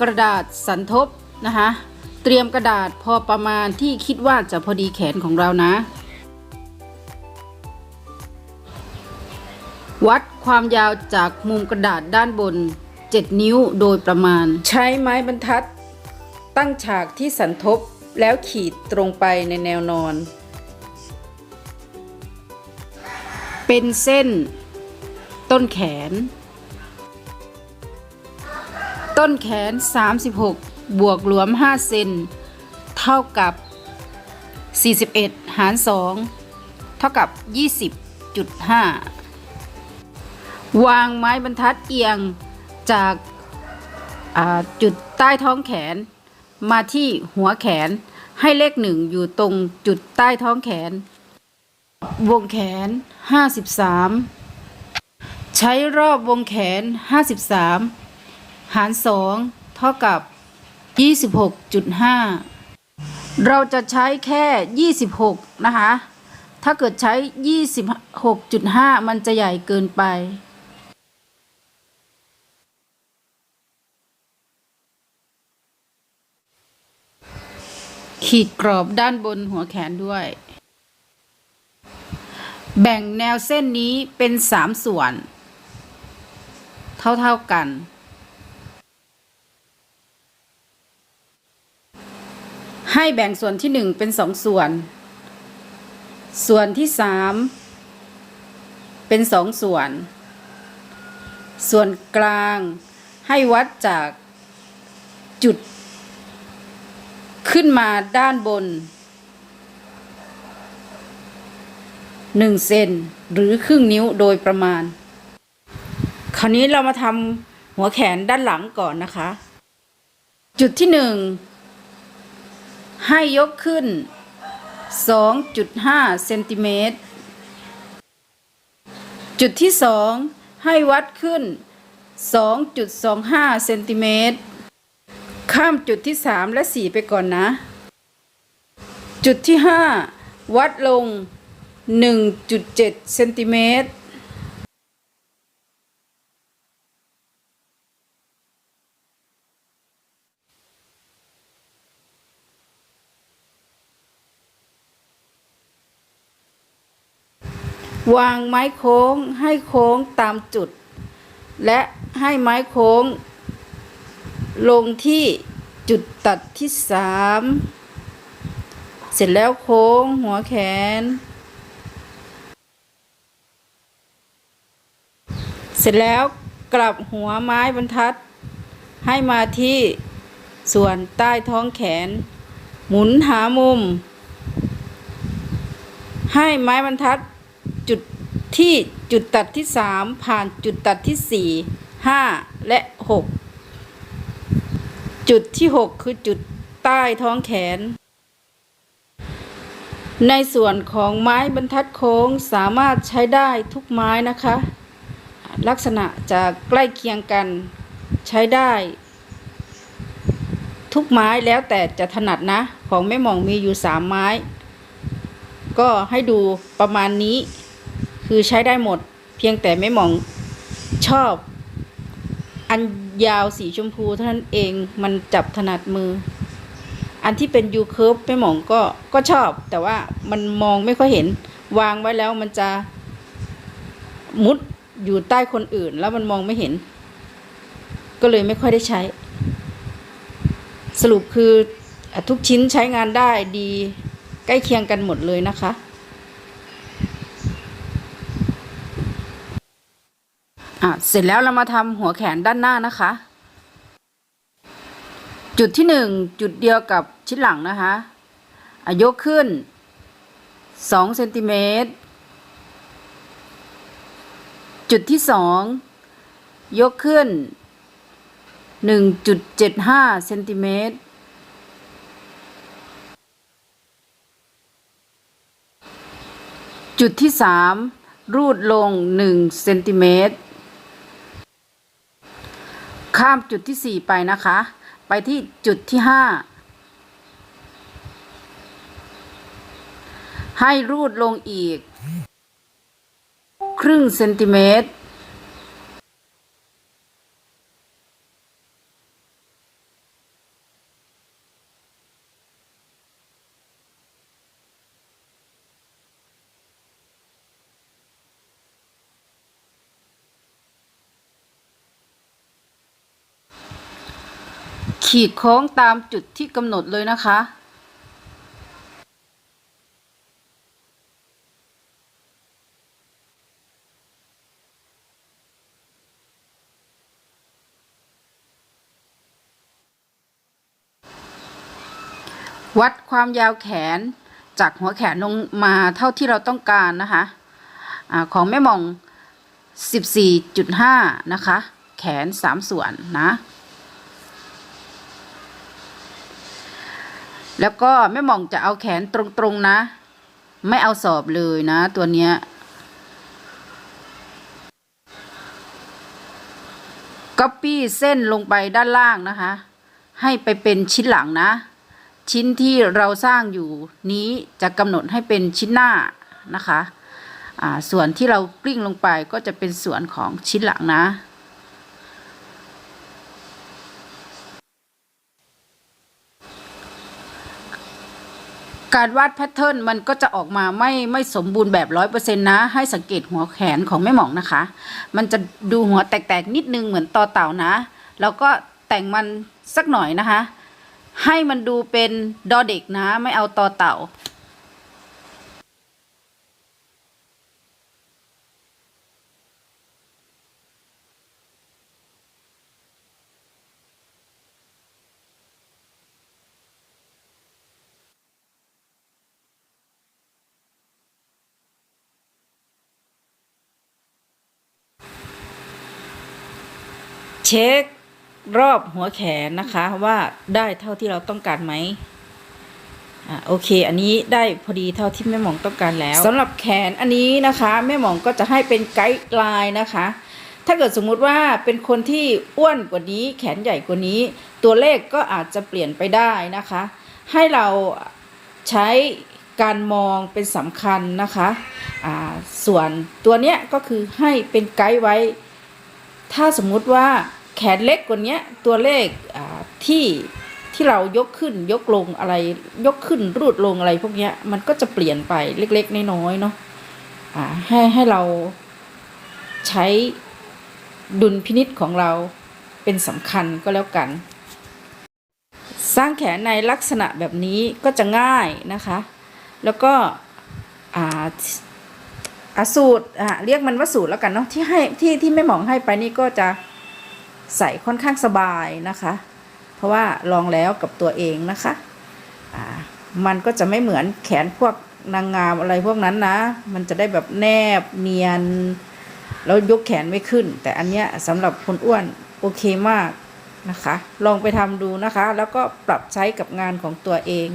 กระดาษสันทบนะคะเตรียมกระดาษพอประมาณที่คิดว่าจะพอดีแขนของเรานะ วัดความยาวจากมุมกระดาษด้านบน 7 นิ้วโดยประมาณ ใช้ไม้บรรทัด ตั้งฉากที่สันทบแล้วขีดตรงไปในแนวนอน เป็นเส้น ต้นแขน ต้นแขน 36 บวกหลวม 5 เซน เท่ากับ 41 หาร 2 เท่ากับ 20.5 วางไม้บรรทัดเอียงจากาจุดใต้ท้องแขน มาที่หัวแขนให้เลขหนึ่งอยู่ตรงจุดใต้ท้องแขน วงแขน 53 ใช้รอบวงแขน 53 หาร 2 เท่ากับ 26.5 เราจะใช้แค่ 26 นะคะ ถ้าเกิดใช้ 26.5 มันจะใหญ่เกินไปขีดกรอบด้านบนหัวแขนด้วย แบ่งแนวเส้นนี้เป็นสามส่วน เท่าๆกัน ให้แบ่งส่วนที่หนึ่งเป็นสองส่วน ส่วนที่สามเป็นสองส่วน ส่วนกลางให้วัดจากจุด ขึ้นมาด้านบน1เซนหรือครึ่งนิ้วโดยประมาณ คราวนี้เรามาทำหัวแขนด้านหลังก่อนนะคะ จุดที่หนึ่ง ให้ยกขึ้น 2.5เซนติเมตร จุดที่สองให้วัดขึ้น 2.25เซนติเมตร ข้ามจุดที่ 3 และ 4 ไปก่อนนะ จุดที่ 5 วัดลง 1.7เซนติเมตร วางไม้โค้งให้โค้งตามจุด และให้ไม้โค้ง ลงที่จุดตัดที่สามเสร็จแล้วโค้งหัวแขน เสร็จแล้วกลับหัวไม้บรรทัด ให้มาที่ส่วนใต้ท้องแขน หมุนหามุม ให้ไม้บรรทัดจุด ที่จุดตัดที่สามผ่านจุดตัดที่สี่ห้าและหกจุดที่ 6 คือจุดใต้ท้องแขน ในส่วนของไม้บรรทัดโค้งสามารถใช้ได้ทุกไม้นะคะ ลักษณะจะใกล้เคียงกันใช้ได้ ทุกไม้แล้วแต่จะถนัดนะ ของแม่หม่องมีอยู่ 3 ไม้ ก็ให้ดูประมาณนี้ คือใช้ได้หมด เพียงแต่แม่มองชอบ อันยาวสีชมพูเท่านั้นเองมันจับถนัดมือ อันที่เป็นยูเคิร์ฟไม่มองก็ก็ชอบ แต่ว่ามันมองไม่ค่อยเห็น วางไว้แล้วมันจะมุดอยู่ใต้คนอื่น แล้วมันมองไม่เห็น ก็เลยไม่ค่อยได้ใช้ สรุปคือทุกชิ้นใช้งานได้ดีใกล้เคียงกันหมดเลยนะคะ อะเสร็จแล้วเรามาทำหัวแขนด้านหน้านะคะ จุดที่หนึ่งจุดเดียวกับชิ้นหลังนะคะอะยกขึ้นสองเซนติเมตรจุดที่สองยกขึ้นหนึ่งจุดเจ็ดห้าเซนติเมตร จุดที่สามรูดลงหนึ่งเซนติเมตร ข้ามจุดที่สี่ไปนะคะ ไปที่จุดที่ห้าให้รูดลงอีก ครึ่งเซนติเมตร ขีดโค้งตามจุดที่กำหนดเลยนะคะ วัดความยาวแขนจากหัวแขนลงมาเท่าที่เราต้องการนะคะอาของแม่มอง 14.5 นะคะ แขน 3 ส่วนนะ แล้วก็แม่หมองจะเอาแขนตรงๆนะ ไม่เอาสอบเลยนะ ตัวเนี้ยก๊อปปี้เส้นลงไปด้านล่างนะคะ ให้ไปเป็นชิ้นหลังนะ ชิ้นที่เราสร้างอยู่นี้จะกำหนดให้เป็นชิ้นหน้านะคะอ่าส่วนที่เรากลิ้งลงไปก็จะเป็นส่วนของชิ้นหลังนะ การวาดแพทเทิร์นมันก็จะออกมาไม่ไม่สมบูรณ์แบบร้อยเปอร์เซ็นต์นะ ให้สังเกตหัวแขนของแม่หมองนะคะ มันจะดูหัวแตกๆนิดนึงเหมือนต่อเต่านะ แล้วก็แต่งมันสักหน่อยนะคะ ให้มันดูเป็นดอเด็กนะ ไม่เอาต่อเต่า เช็ครอบหัวแขนนะคะว่าได้เท่าที่เราต้องการไหมอ่าโอเค อันนี้ได้พอดีเท่าที่แม่หมองต้องการแล้วสำหรับแขนอันนี้นะคะแม่หมองก็จะให้เป็นไกด์ไลน์นะคะ ถ้าเกิดสมมุติว่าเป็นคนที่อ้วนกว่านี้ แขนใหญ่กว่านี้ ตัวเลขก็อาจจะเปลี่ยนไปได้นะคะ ให้เราใช้การมองเป็นสำคัญนะคะอ่าส่วนตัวเนี้ยก็คือให้เป็นไกด์ไว้ ถ้าสมมุติว่า แขนเล็กกว่านี้ตัวเลขที่ที่เรายกขึ้นยกลงอะไร ยกขึ้นรูดลงอะไรพวกนี้มันก็จะเปลี่ยนไปเล็กๆน้อยๆเนาะให้ให้เราใช้ดุลพินิษของเราเป็นสำคัญก็แล้วกัน สร้างแขนในลักษณะแบบนี้ก็จะง่ายนะคะ แล้วก็สูตรเรียกมันว่าสูตรแล้วกันเนาะที่ให้ที่ที่แม่หมองให้ไปนี่ก็จะ ใส่ค่อนข้างสบายนะคะ เพราะว่าลองแล้วกับตัวเองนะคะมันก็จะไม่เหมือนแขนพวกนางงามอะไรพวกนั้นนะ มันจะได้แบบแนบเนียน แล้วยกแขนไม่ขึ้น แต่อันเนี้ยสำหรับคนอ้วนโอเคมากนะคะ ลองไปทำดูนะคะ แล้วก็ปรับใช้กับงานของตัวเอง